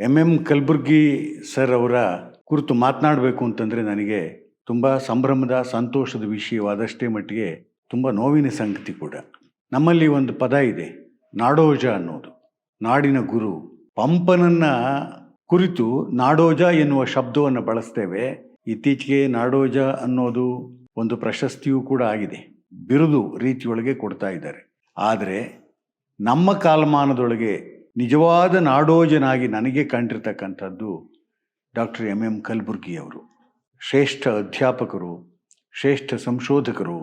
M M Kalburgi sir ಅವರ ಕುರಿತು ಮಾತನಾಡಬೇಕು ಅಂತಂದರೆ ನನಗೆ ತುಂಬ ಸಂಭ್ರಮದ, ಸಂತೋಷದ ವಿಷಯವಾದಷ್ಟೇ ಮಟ್ಟಿಗೆ ತುಂಬ ನೋವಿನ ಸಂಗತಿ ಕೂಡ. ನಮ್ಮಲ್ಲಿ ಒಂದು ಪದ ಇದೆ, ನಾಡೋಜ ಅನ್ನೋದು. ನಾಡಿನ ಗುರು. ಪಂಪನನ್ನ ಕುರಿತು ನಾಡೋಜ ಎನ್ನುವ ಶಬ್ದವನ್ನು ಬಳಸ್ತೇವೆ. ಇತ್ತೀಚೆಗೆ ನಾಡೋಜ ಅನ್ನೋದು ಒಂದು ಪ್ರಶಸ್ತಿಯೂ ಕೂಡ ಆಗಿದೆ. ಬಿರುದು ರೀತಿಯೊಳಗೆ ಕೊಡ್ತಾ ಇದ್ದಾರೆ. ಆದರೆ ನಮ್ಮ ಕಾಲಮಾನದೊಳಗೆ ನಿಜವಾದ ನಾಡೋಜನಾಗಿ ನನಗೆ ಕಂಡಿರ್ತಕ್ಕಂಥದ್ದು ಡಾಕ್ಟರ್ ಎಂ ಎಂ ಕಲ್ಬುರ್ಗಿಯವರು ಶ್ರೇಷ್ಠ ಅಧ್ಯಾಪಕರು, ಶ್ರೇಷ್ಠ ಸಂಶೋಧಕರು,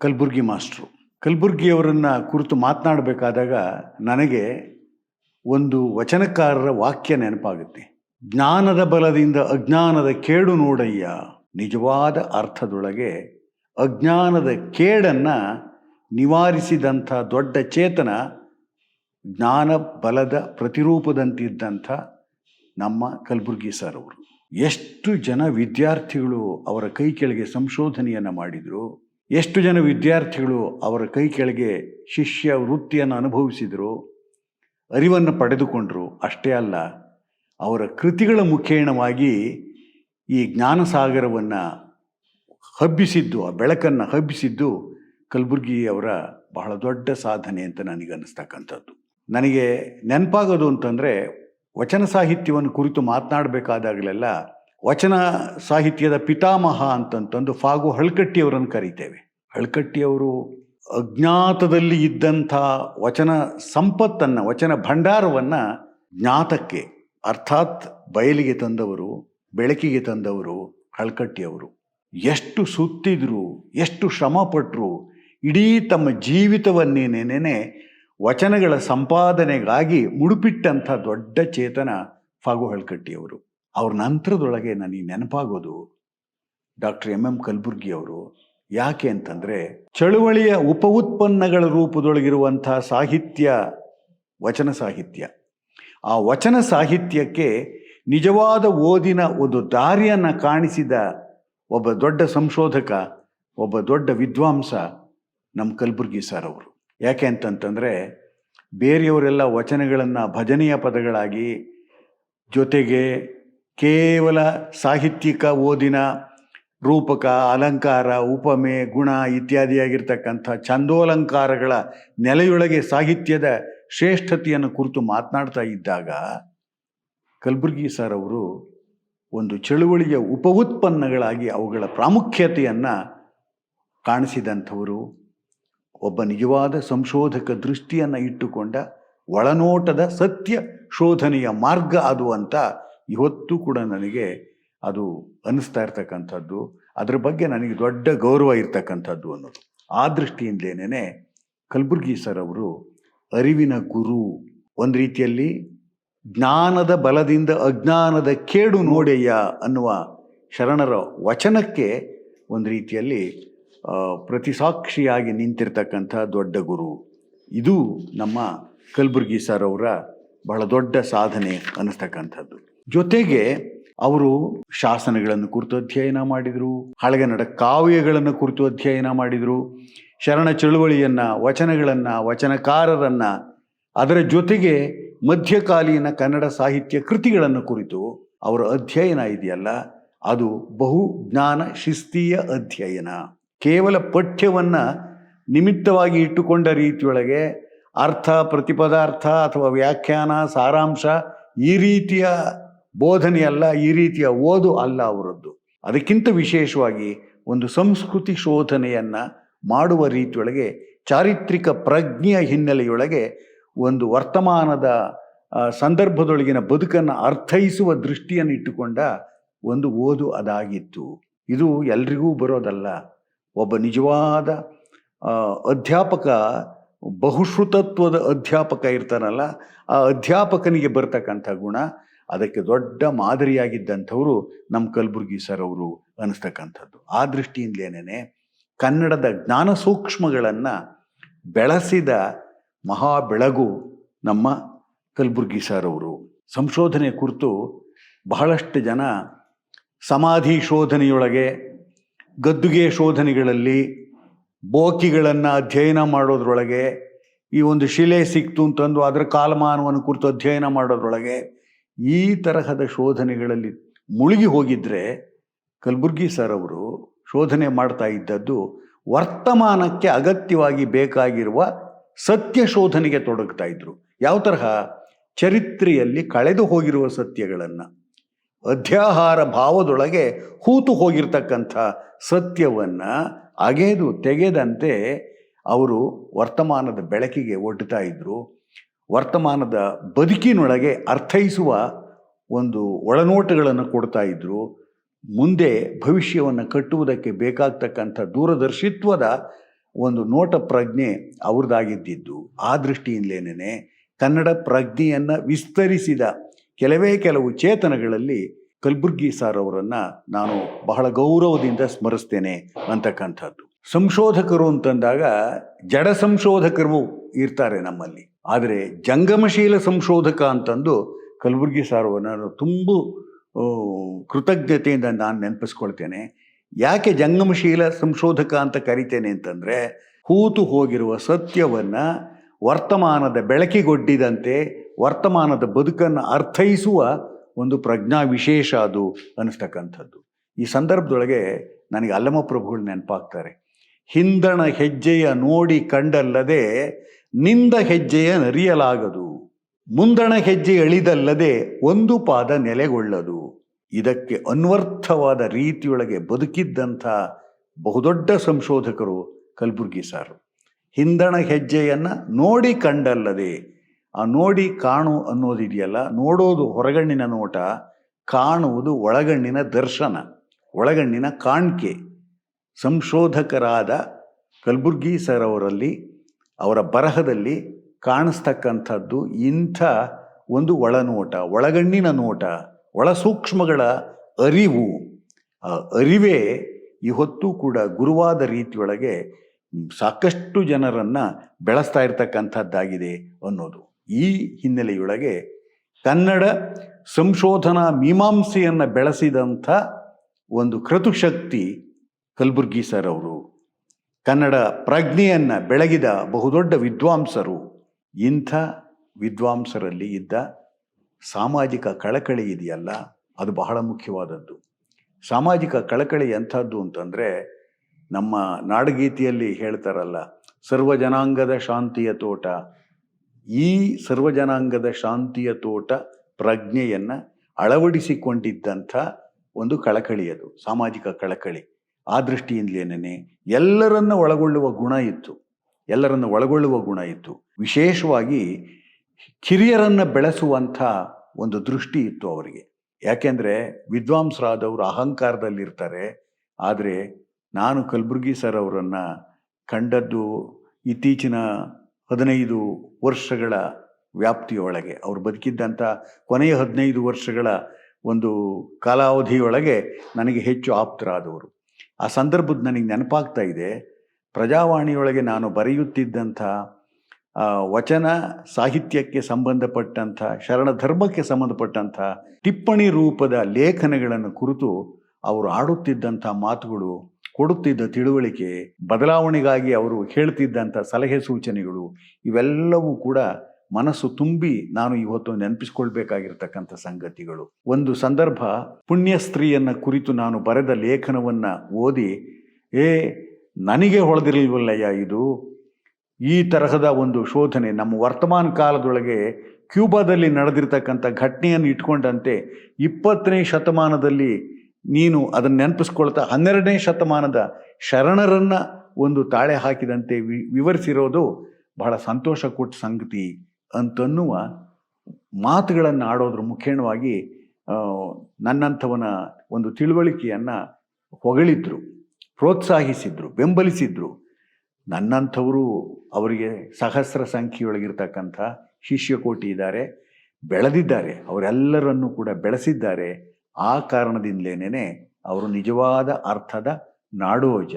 ಕಲಬುರ್ಗಿ ಮಾಸ್ಟ್ರು. ಕಲ್ಬುರ್ಗಿಯವರನ್ನು ಕುರಿತು ಮಾತನಾಡಬೇಕಾದಾಗ ನನಗೆ ಒಂದು ವಚನಕಾರರ ವಾಕ್ಯ ನೆನಪಾಗುತ್ತೆ. ಜ್ಞಾನದ ಬಲದಿಂದ ಅಜ್ಞಾನದ ಕೇಡು ನೋಡಯ್ಯ, ನಿಜವಾದ ಅರ್ಥದೊಳಗೆ ಅಜ್ಞಾನದ ಕೇಡನ್ನು ನಿವಾರಿಸಿದಂಥ ದೊಡ್ಡ ಚೇತನ ಜ್ಞಾನ ಬಲದ ಪ್ರತಿರೂಪದಂತಿದ್ದಂಥ ನಮ್ಮ ಕಲಬುರ್ಗಿ ಸರ್ ಅವರು. ಎಷ್ಟು ಜನ ವಿದ್ಯಾರ್ಥಿಗಳು ಅವರ ಕೈ ಕೆಳಗೆ ಸಂಶೋಧನೆಯನ್ನು ಮಾಡಿದರು, ಎಷ್ಟು ಜನ ವಿದ್ಯಾರ್ಥಿಗಳು ಅವರ ಕೈ ಕೆಳಗೆ ಶಿಷ್ಯ ವೃತ್ತಿಯನ್ನು ಅನುಭವಿಸಿದರು, ಅರಿವನ್ನು ಪಡೆದುಕೊಂಡರು, ಅಷ್ಟೇ ಅಲ್ಲ, ಅವರ ಕೃತಿಗಳ ಮುಖೇಣವಾಗಿ ಈ ಜ್ಞಾನಸಾಗರವನ್ನು ಹಬ್ಬಿಸಿದ್ದು, ಆ ಬೆಳಕನ್ನು ಹಬ್ಬಿಸಿದ್ದು ಕಲಬುರ್ಗಿಯವರ ಬಹಳ ದೊಡ್ಡ ಸಾಧನೆ ಅಂತ ನನಗೆ ಅನ್ನಿಸ್ತಕ್ಕಂಥದ್ದು ನನಗೆ ನೆನಪಾಗೋದು ಅಂತಂದರೆ ವಚನ ಸಾಹಿತ್ಯವನ್ನು ಕುರಿತು ಮಾತನಾಡಬೇಕಾದಾಗಲೆಲ್ಲ ವಚನ ಸಾಹಿತ್ಯದ ಪಿತಾಮಹ ಅಂತಂತಂದು ಫಾಗು ಹಳ್ಕಟ್ಟಿಯವರನ್ನು ಕರೀತೇವೆ. ಹಳ್ಕಟ್ಟಿಯವರು ಅಜ್ಞಾತದಲ್ಲಿ ಇದ್ದಂಥ ವಚನ ಸಂಪತ್ತನ್ನು, ವಚನ ಭಂಡಾರವನ್ನು ಜ್ಞಾತಕ್ಕೆ, ಅರ್ಥಾತ್ ಬಯಲಿಗೆ ತಂದವರು, ಬೆಳಕಿಗೆ ತಂದವರು ಹಳ್ಕಟ್ಟಿಯವರು. ಎಷ್ಟು ಸುತ್ತಿದ್ರು, ಎಷ್ಟು ಶ್ರಮಪಟ್ಟರು ಇಡೀ ತಮ್ಮ ಜೀವಿತವನ್ನೇನೇನೆ ವಚನಗಳ ಸಂಪಾದನೆಗಾಗಿ ಮುಡುಪಿಟ್ಟಂಥ ದೊಡ್ಡ ಚೇತನ ಫಾಗು ಹಳ್ಕಟ್ಟಿಯವರು ಅವ್ರ ನಂತರದೊಳಗೆ ನನಗೆ ನೆನಪಾಗೋದು ಡಾಕ್ಟರ್ ಎಂ ಎಂ ಕಲಬುರ್ಗಿ ಅವರು. ಯಾಕೆ ಅಂತಂದರೆ ಚಳುವಳಿಯ ಉಪ ಉತ್ಪನ್ನಗಳ ರೂಪದೊಳಗಿರುವಂಥ ಸಾಹಿತ್ಯ, ವಚನ ಸಾಹಿತ್ಯ. ಆ ವಚನ ಸಾಹಿತ್ಯಕ್ಕೆ ನಿಜವಾದ ಓದಿನ ಒಂದು ದಾರಿಯನ್ನು ಕಾಣಿಸಿದ ಒಬ್ಬ ದೊಡ್ಡ ಸಂಶೋಧಕ, ಒಬ್ಬ ದೊಡ್ಡ ವಿದ್ವಾಂಸ ನಮ್ಮ ಕಲಬುರ್ಗಿ ಸರ್ ಅವರು. ಯಾಕೆ ಅಂತಂತಂದರೆ ಬೇರೆಯವರೆಲ್ಲ ವಚನಗಳನ್ನು ಭಜನೆಯ ಪದಗಳಾಗಿ ಜೊತೆಗೆ ಕೇವಲ ಸಾಹಿತ್ಯಿಕ ಓದಿನ ರೂಪಕ, ಅಲಂಕಾರ, ಉಪಮೆ, ಗುಣ ಇತ್ಯಾದಿಯಾಗಿರ್ತಕ್ಕಂಥ ಛಂದೋಲಂಕಾರಗಳ ನೆಲೆಯೊಳಗೆ ಸಾಹಿತ್ಯದ ಶ್ರೇಷ್ಠತೆಯನ್ನು ಕುರಿತು ಮಾತನಾಡ್ತಾ ಇದ್ದಾಗ ಕಲಬುರ್ಗಿ ಸರ್ ಅವರು ಒಂದು ಚಳುವಳಿಯ ಉಪ ಉತ್ಪನ್ನಗಳಾಗಿ ಅವುಗಳ ಪ್ರಾಮುಖ್ಯತೆಯನ್ನು ಕಾಣಿಸಿದಂಥವರು. ಒಬ್ಬ ನಿಜವಾದ ಸಂಶೋಧಕ ದೃಷ್ಟಿಯನ್ನು ಇಟ್ಟುಕೊಂಡ ಒಳನೋಟದ ಸತ್ಯ ಶೋಧನೆಯ ಮಾರ್ಗ ಅದು ಅಂತ ಇವತ್ತು ಕೂಡ ನನಗೆ ಅದು ಅನ್ನಿಸ್ತಾ ಇರ್ತಕ್ಕಂಥದ್ದು. ಅದ್ರ ಬಗ್ಗೆ ನನಗೆ ದೊಡ್ಡ ಗೌರವ ಇರ್ತಕ್ಕಂಥದ್ದು ಅನ್ನೋದು. ಆ ದೃಷ್ಟಿಯಿಂದಲೇನೆ ಕಲಬುರ್ಗಿ ಸರ್ ಅವರು ಅರಿವಿನ ಗುರು. ಒಂದು ರೀತಿಯಲ್ಲಿ ಜ್ಞಾನದ ಬಲದಿಂದ ಅಜ್ಞಾನದ ಕೇಡು ನೋಡೆಯ ಅನ್ನುವ ಶರಣರ ವಚನಕ್ಕೆ ಒಂದು ರೀತಿಯಲ್ಲಿ ಪ್ರತಿಸಾಕ್ಷಿಯಾಗಿ ನಿಂತಿರ್ತಕ್ಕಂಥ ದೊಡ್ಡ ಗುರು. ಇದು ನಮ್ಮ ಕಲಬುರ್ಗಿ ಸರ್ ಅವರ ಬಹಳ ದೊಡ್ಡ ಸಾಧನೆ ಅನ್ನಿಸ್ತಕ್ಕಂಥದ್ದು. ಜೊತೆಗೆ ಅವರು ಶಾಸನಗಳನ್ನು ಕುರಿತು ಅಧ್ಯಯನ ಮಾಡಿದರು ಹಳಗನ್ನಡ ಕಾವ್ಯಗಳನ್ನು ಕುರಿತು ಅಧ್ಯಯನ ಮಾಡಿದರು, ಶರಣ ಚಳುವಳಿಯನ್ನು, ವಚನಗಳನ್ನು, ವಚನಕಾರರನ್ನು, ಅದರ ಜೊತೆಗೆ ಮಧ್ಯಕಾಲೀನ ಕನ್ನಡ ಸಾಹಿತ್ಯ ಕೃತಿಗಳನ್ನು ಕುರಿತು ಅವರ ಅಧ್ಯಯನ ಇದೆಯಲ್ಲ, ಅದು ಬಹು ಜ್ಞಾನ ಶಿಸ್ತೀಯ ಅಧ್ಯಯನ. ಕೇವಲ ಪಠ್ಯವನ್ನು ನಿಮಿತ್ತವಾಗಿ ಇಟ್ಟುಕೊಂಡ ರೀತಿಯೊಳಗೆ ಅರ್ಥ, ಪ್ರತಿಪದಾರ್ಥ ಅಥವಾ ವ್ಯಾಖ್ಯಾನ, ಸಾರಾಂಶ ಈ ರೀತಿಯ ಬೋಧನೆಯಲ್ಲ ಈ ರೀತಿಯ ಓದು ಅಲ್ಲ ಅವರದ್ದು. ಅದಕ್ಕಿಂತ ವಿಶೇಷವಾಗಿ ಒಂದು ಸಂಸ್ಕೃತಿ ಶೋಧನೆಯನ್ನು ಮಾಡುವ ರೀತಿಯೊಳಗೆ ಚಾರಿತ್ರಿಕ ಪ್ರಜ್ಞೆಯ ಹಿನ್ನೆಲೆಯೊಳಗೆ ಒಂದು ವರ್ತಮಾನದ ಸಂದರ್ಭದೊಳಗಿನ ಬದುಕನ್ನು ಅರ್ಥೈಸುವ ದೃಷ್ಟಿಯನ್ನು ಇಟ್ಟುಕೊಂಡ ಒಂದು ಓದು ಅದಾಗಿತ್ತು. ಇದು ಎಲ್ರಿಗೂ ಬರೋದಲ್ಲ. ಒಬ್ಬ ನಿಜವಾದ ಅಧ್ಯಾಪಕ, ಬಹುಶ್ರುತತ್ವದ ಅಧ್ಯಾಪಕ ಇರ್ತಾನಲ್ಲ, ಆ ಅಧ್ಯಾಪಕನಿಗೆ ಬರ್ತಕ್ಕಂಥ ಗುಣ, ಅದಕ್ಕೆ ದೊಡ್ಡ ಮಾದರಿಯಾಗಿದ್ದಂಥವರು ನಮ್ಮ ಕಲಬುರ್ಗಿ ಸರ್ ಅವರು ಅನ್ನಿಸ್ತಕ್ಕಂಥದ್ದು ಆ ದೃಷ್ಟಿಯಿಂದಲೇನೇ ಕನ್ನಡದ ಜ್ಞಾನ ಸೂಕ್ಷ್ಮಗಳನ್ನು ಬೆಳೆಸಿದ ಮಹಾ ಬೆಳಗು ನಮ್ಮ ಕಲಬುರ್ಗಿ ಸರ್ ಅವರು. ಸಂಶೋಧನೆ ಕುರಿತು ಬಹಳಷ್ಟು ಜನ ಸಮಾಧಿ ಶೋಧನೆಯೊಳಗೆ ಗದ್ದುಗೆ ಶೋಧನೆಗಳಲ್ಲಿ ಬೋಕಿಗಳನ್ನು ಅಧ್ಯಯನ ಮಾಡೋದ್ರೊಳಗೆ ಈ ಒಂದು ಶಿಲೆ ಸಿಕ್ತು ಅಂತಂದು ಅದರ ಕಾಲಮಾನವನ್ನು ಕುರಿತು ಅಧ್ಯಯನ ಮಾಡೋದ್ರೊಳಗೆ ಈ ತರಹದ ಶೋಧನೆಗಳಲ್ಲಿ ಮುಳುಗಿ ಹೋಗಿದ್ರೆ ಕಲಬುರ್ಗಿ ಸರ್ ಅವರು ಶೋಧನೆ ಮಾಡ್ತಾ ಇದ್ದದ್ದು ವರ್ತಮಾನಕ್ಕೆ ಅಗತ್ಯವಾಗಿ ಬೇಕಾಗಿರುವ ಸತ್ಯ ಶೋಧನೆಗೆ ತೊಡಗ್ತಾ ಇದ್ರು. ಯಾವ ತರಹ? ಚರಿತ್ರೆಯಲ್ಲಿ ಕಳೆದು ಹೋಗಿರುವ ಸತ್ಯಗಳನ್ನು. ಅಧ್ಯಾಹಾರ ಭಾವದೊಳಗೆ ಹೂತು ಹೋಗಿರ್ತಕ್ಕಂಥ ಸತ್ಯವನ್ನು ಅಗೆದು ತೆಗೆದಂತೆ ಅವರು ವರ್ತಮಾನದ ಬೆಳಕಿಗೆ ಒಡ್ಡುತ್ತಾ ಇದ್ದರು ವರ್ತಮಾನದ ಬದುಕಿನೊಳಗೆ ಅರ್ಥೈಸುವ ಒಂದು ಒಳನೋಟಗಳನ್ನು ಕೊಡ್ತಾ ಇದ್ದರು ಮುಂದೆ ಭವಿಷ್ಯವನ್ನು ಕಟ್ಟುವುದಕ್ಕೆ ಬೇಕಾಗ್ತಕ್ಕಂಥ ದೂರದರ್ಶಿತ್ವದ ಒಂದು ನೋಟ ಪ್ರಜ್ಞೆ ಅವ್ರದ್ದಾಗಿದ್ದಿದ್ದು. ಆ ದೃಷ್ಟಿಯಿಂದಲೇನೆ ಕನ್ನಡ ಪ್ರಜ್ಞೆಯನ್ನು ವಿಸ್ತರಿಸಿದ ಕೆಲವೇ ಕೆಲವು ಚೇತನಗಳಲ್ಲಿ ಕಲಬುರ್ಗಿ ಸಾರ್ ಅವರನ್ನು ನಾನು ಬಹಳ ಗೌರವದಿಂದ ಸ್ಮರಿಸ್ತೇನೆ ಅಂತಕ್ಕಂಥದ್ದು. ಸಂಶೋಧಕರು ಅಂತಂದಾಗ ಜಡ ಸಂಶೋಧಕರು ಇರ್ತಾರೆ ನಮ್ಮಲ್ಲಿ. ಆದರೆ ಜಂಗಮಶೀಲ ಸಂಶೋಧಕ ಅಂತಂದು ಕಲಬುರ್ಗಿ ಸಾರ್ ಅವರನ್ನು ತುಂಬ ಕೃತಜ್ಞತೆಯಿಂದ ನಾನು ನೆನಪಿಸ್ಕೊಳ್ತೇನೆ. ಯಾಕೆ ಜಂಗಮಶೀಲ ಸಂಶೋಧಕ ಅಂತ ಕರಿತೇನೆ ಅಂತಂದರೆ, ಹೂತು ಹೋಗಿರುವ ಸತ್ಯವನ್ನು ವರ್ತಮಾನದ ಬೆಳಕಿಗೊಡ್ಡಿದಂತೆ ವರ್ತಮಾನದ ಬದುಕನ್ನು ಅರ್ಥೈಸುವ ಒಂದು ಪ್ರಜ್ಞಾ ವಿಶೇಷ ಅದು ಅನ್ನಿಸ್ತಕ್ಕಂಥದ್ದು ಈ ಸಂದರ್ಭದೊಳಗೆ ನನಗೆ ಅಲ್ಲಮ ಪ್ರಭುಗಳು ನೆನಪಾಗ್ತಾರೆ. ಹಿಂದಣ ಹೆಜ್ಜೆಯ ನೋಡಿ ಕಂಡಲ್ಲದೆ ನಿಂದ ಹೆಜ್ಜೆಯ ನರಿಯಲಾಗದು. ಮುಂದಣ ಹೆಜ್ಜೆ ಎಳಿದಲ್ಲದೆ ಒಂದು ಪಾದ ನೆಲೆಗೊಳ್ಳದು. ಇದಕ್ಕೆ ಅನ್ವರ್ಥವಾದ ರೀತಿಯೊಳಗೆ ಬದುಕಿದ್ದಂಥ ಬಹುದೊಡ್ಡ ಸಂಶೋಧಕರು ಕಲಬುರ್ಗಿ ಸಾರು. ಹಿಂದಣ ಹೆಜ್ಜೆಯನ್ನು ನೋಡಿ ಕಂಡಲ್ಲದೆ ಆ ನೋಡಿ ಕಾಣು ಅನ್ನೋದಿದೆಯಲ್ಲ ನೋಡೋದು ಹೊರಗಣ್ಣಿನ ನೋಟ, ಕಾಣುವುದು ಒಳಗಣ್ಣಿನ ದರ್ಶನ, ಒಳಗಣ್ಣಿನ ಕಾಣಿಕೆ. ಸಂಶೋಧಕರಾದ ಕಲಬುರ್ಗಿ ಸರ್ ಅವರಲ್ಲಿ, ಅವರ ಬರಹದಲ್ಲಿ ಕಾಣಿಸ್ತಕ್ಕಂಥದ್ದು ಇಂಥ ಒಂದು ಒಳನೋಟ, ಒಳಗಣ್ಣಿನ ನೋಟ ಒಳ ಸೂಕ್ಷ್ಮಗಳ ಅರಿವು. ಆ ಅರಿವೇ ಇವತ್ತೂ ಕೂಡ ಗುರುವಾದ ರೀತಿಯೊಳಗೆ ಸಾಕಷ್ಟು ಜನರನ್ನು ಬೆಳೆಸ್ತಾ ಇರ್ತಕ್ಕಂಥದ್ದಾಗಿದೆ ಅನ್ನೋದು. ಈ ಹಿನ್ನೆಲೆಯೊಳಗೆ ಕನ್ನಡ ಸಂಶೋಧನಾ ಮೀಮಾಂಸೆಯನ್ನು ಬೆಳೆಸಿದಂಥ ಒಂದು ಕೃತುಶಕ್ತಿ ಕಲಬುರ್ಗಿ ಸರ್ ಅವರು. ಕನ್ನಡ ಪ್ರಜ್ಞೆಯನ್ನು ಬೆಳಗಿದ ಬಹುದೊಡ್ಡ ವಿದ್ವಾಂಸರು. ಇಂಥ ವಿದ್ವಾಂಸರಲ್ಲಿ ಇದ್ದ ಸಾಮಾಜಿಕ ಕಳಕಳಿ ಇದೆಯಲ್ಲ, ಅದು ಬಹಳ ಮುಖ್ಯವಾದದ್ದು. ಸಾಮಾಜಿಕ ಕಳಕಳಿ ಎಂಥದ್ದು ಅಂತಂದರೆ ನಮ್ಮ ನಾಡಗೀತೆಯಲ್ಲಿ ಹೇಳ್ತಾರಲ್ಲ ಸರ್ವ ಜನಾಂಗದ ಶಾಂತಿಯ ತೋಟ ಈ ಸರ್ವಜನಾಂಗದ ಶಾಂತಿಯ ತೋಟ ಪ್ರಜ್ಞೆಯನ್ನು ಅಳವಡಿಸಿಕೊಂಡಿದ್ದಂಥ ಒಂದು ಕಳಕಳಿ ಅದು, ಸಾಮಾಜಿಕ ಕಳಕಳಿ. ಆ ದೃಷ್ಟಿಯಿಂದಲೇನೇ ಎಲ್ಲರನ್ನ ಒಳಗೊಳ್ಳುವ ಗುಣ ಇತ್ತು. ಎಲ್ಲರನ್ನ ಒಳಗೊಳ್ಳುವ ಗುಣ ಇತ್ತು. ವಿಶೇಷವಾಗಿ ಕಿರಿಯರನ್ನು ಬೆಳೆಸುವಂಥ ಒಂದು ದೃಷ್ಟಿ ಇತ್ತು ಅವರಿಗೆ. ಯಾಕೆಂದರೆ ವಿದ್ವಾಂಸರಾದವರು ಅಹಂಕಾರದಲ್ಲಿರ್ತಾರೆ. ಆದರೆ ನಾನು ಕಲಬುರ್ಗಿ ಸರ್ ಅವರನ್ನು ಕಂಡದ್ದು ಇತ್ತೀಚಿನ ಹದಿನೈದು ವರ್ಷಗಳ ವ್ಯಾಪ್ತಿಯೊಳಗೆ, ಅವರು ಬದುಕಿದ್ದಂಥ ಕೊನೆಯ ಹದಿನೈದು ವರ್ಷಗಳ ಒಂದು ಕಾಲಾವಧಿಯೊಳಗೆ ನನಗೆ ಹೆಚ್ಚು ಆಪ್ತರಾದವರು. ಆ ಸಂದರ್ಭದ ನನಗೆ ನೆನಪಾಗ್ತಾ ಇದೆ, ಪ್ರಜಾವಾಣಿಯೊಳಗೆ ನಾನು ಬರೆಯುತ್ತಿದ್ದಂಥ ವಚನ ಸಾಹಿತ್ಯಕ್ಕೆ ಸಂಬಂಧಪಟ್ಟಂಥ ಶರಣ ಧರ್ಮಕ್ಕೆ ಸಂಬಂಧಪಟ್ಟಂಥ ಟಿಪ್ಪಣಿ ರೂಪದ ಲೇಖನಗಳನ್ನು ಕುರಿತು ಅವರು ಆಡುತ್ತಿದ್ದಂಥ ಮಾತುಗಳು ಕೊಡುತ್ತಿದ್ದ ತಿಳುವಳಿಕೆ ಬದಲಾವಣೆಗಾಗಿ ಅವರು ಹೇಳ್ತಿದ್ದಂಥ ಸಲಹೆ ಸೂಚನೆಗಳು ಇವೆಲ್ಲವೂ ಕೂಡ ಮನಸ್ಸು ತುಂಬಿ ನಾನು ಇವತ್ತು ನೆನಪಿಸ್ಕೊಳ್ಬೇಕಾಗಿರ್ತಕ್ಕಂಥ ಸಂಗತಿಗಳು. ಒಂದು ಸಂದರ್ಭ ಪುಣ್ಯ ಸ್ತ್ರೀಯನ್ನ ಕುರಿತು ನಾನು ಬರೆದ ಲೇಖನವನ್ನ ಓದಿ, ಏ, ನನಗೆ ಹೊಳೆದಿರಲಿಲ್ವಲ್ಲಯ್ಯ ಇದು. ಈ ತರಹದ ಒಂದು ಶೋಧನೆ ನಮ್ಮ ವರ್ತಮಾನ ಕಾಲದೊಳಗೆ ಕ್ಯೂಬಾದಲ್ಲಿ ನಡೆದಿರ್ತಕ್ಕಂಥ ಘಟನೆಯನ್ನು ಇಟ್ಕೊಂಡಂತೆ ಇಪ್ಪತ್ತನೇ ಶತಮಾನದಲ್ಲಿ ನೀನು ಅದನ್ನು ನೆನಪಿಸ್ಕೊಳ್ತಾ ಹನ್ನೆರಡನೇ ಶತಮಾನದ ಶರಣರನ್ನ ಒಂದು ತಾಳೆ ಹಾಕಿದಂತೆ ವಿ, ವಿವರಿಸಿರೋದು ಬಹಳ ಸಂತೋಷ ಕೊಟ್ಟ ಸಂಗತಿ ಅಂತನ್ನುವ ಮಾತುಗಳನ್ನು ಆಡೋದ್ರ ಮುಖೇಣವಾಗಿ ನನ್ನಂಥವನ ಒಂದು ತಿಳುವಳಿಕೆಯನ್ನು ಹೊಗಳಿದ್ರು, ಪ್ರೋತ್ಸಾಹಿಸಿದ್ರು, ಬೆಂಬಲಿಸಿದ್ರು. ನನ್ನಂಥವರು ಅವರಿಗೆ ಸಹಸ್ರ ಸಂಖ್ಯೆಯೊಳಗಿರ್ತಕ್ಕಂಥ ಶಿಷ್ಯಕೋಟಿ ಇದ್ದಾರೆ, ಬೆಳೆದಿದ್ದಾರೆ, ಅವರೆಲ್ಲರನ್ನೂ ಕೂಡ ಬೆಳೆಸಿದ್ದಾರೆ. ಆ ಕಾರಣದಿಂದಲೇನೆ ಅವರು ನಿಜವಾದ ಅರ್ಥದ ನಾಡೋಜ.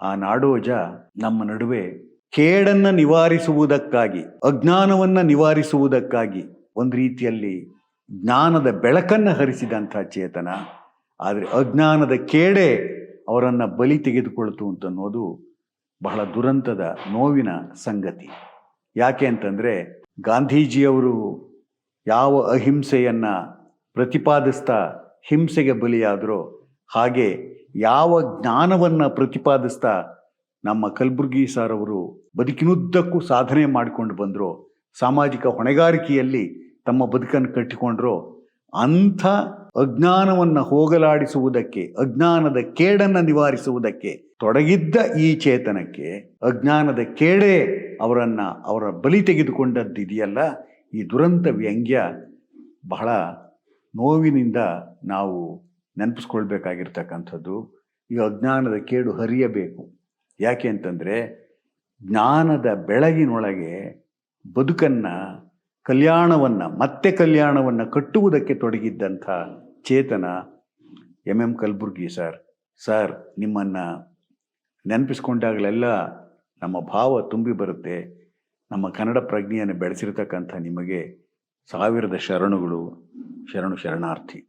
ಆ ನಾಡೋಜ ನಮ್ಮ ನಡುವೆ ಕೇಡನ್ನ ನಿವಾರಿಸುವುದಕ್ಕಾಗಿ, ಅಜ್ಞಾನವನ್ನು ನಿವಾರಿಸುವುದಕ್ಕಾಗಿ ಒಂದು ರೀತಿಯಲ್ಲಿ ಜ್ಞಾನದ ಬೆಳಕನ್ನು ಹರಿಸಿದಂಥ ಚೇತನ. ಆದರೆ ಅಜ್ಞಾನದ ಕೇಡೆ ಅವರನ್ನು ಬಲಿ ತೆಗೆದುಕೊಳ್ತು ಅಂತನ್ನೋದು ಬಹಳ ದುರಂತದ ನೋವಿನ ಸಂಗತಿ. ಯಾಕೆ ಅಂತಂದರೆ ಗಾಂಧೀಜಿಯವರು ಯಾವ ಅಹಿಂಸೆಯನ್ನು ಪ್ರತಿಪಾದಿಸ್ತಾ ಹಿಂಸೆಗೆ ಬಲಿಯಾದರೋ ಹಾಗೆ ಯಾವ ಜ್ಞಾನವನ್ನು ಪ್ರತಿಪಾದಿಸ್ತಾ ನಮ್ಮ ಕಲಬುರ್ಗಿ ಸರ್ ಅವರು ಬದುಕಿನುದ್ದಕ್ಕೂ ಸಾಧನೆ ಮಾಡಿಕೊಂಡು ಬಂದರು, ಸಾಮಾಜಿಕ ಹೊಣೆಗಾರಿಕೆಯಲ್ಲಿ ತಮ್ಮ ಬದುಕನ್ನು ಕಟ್ಟಿಕೊಂಡ್ರು, ಅಂಥ ಅಜ್ಞಾನವನ್ನು ಹೋಗಲಾಡಿಸುವುದಕ್ಕೆ, ಅಜ್ಞಾನದ ಕೇಡನ್ನು ನಿವಾರಿಸುವುದಕ್ಕೆ ತೊಡಗಿದ್ದ ಈ ಚೇತನಕ್ಕೆ, ಅಜ್ಞಾನದ ಕೇಡೇ ಅವರನ್ನು ಅವರ ಬಲಿ ತೆಗೆದುಕೊಂಡದ್ದಿದೆಯಲ್ಲ, ಈ ದುರಂತ ವ್ಯಂಗ್ಯ ಬಹಳ ನೋವಿನಿಂದ ನಾವು ನೆನಪಿಸ್ಕೊಳ್ಬೇಕಾಗಿರ್ತಕ್ಕಂಥದ್ದು, ಈ ಅಜ್ಞಾನದ ಕೇಡು ಹರಿಯಬೇಕು. ಯಾಕೆ ಅಂತಂದರೆ, ಜ್ಞಾನದ ಬೆಳಗಿನೊಳಗೆ ಬದುಕನ್ನು, ಕಲ್ಯಾಣವನ್ನು, ಮತ್ತೆ ಕಲ್ಯಾಣವನ್ನು ಕಟ್ಟುವುದಕ್ಕೆ ತೊಡಗಿದ್ದಂಥ ಚೇತನ M M Kalburgi sir. Sir, ನಿಮ್ಮನ್ನು ನೆನಪಿಸ್ಕೊಂಡಾಗಲೆಲ್ಲ ನಮ್ಮ ಭಾವ ತುಂಬಿ ಬರುತ್ತೆ. ನಮ್ಮ ಕನ್ನಡ ಪ್ರಜ್ಞೆಯನ್ನು ಬೆಳೆಸಿರ್ತಕ್ಕಂಥ ನಿಮಗೆ ಸಾವಿರದ ಶರಣುಗಳು. ಶರಣು ಶರಣಾರ್ಥಿ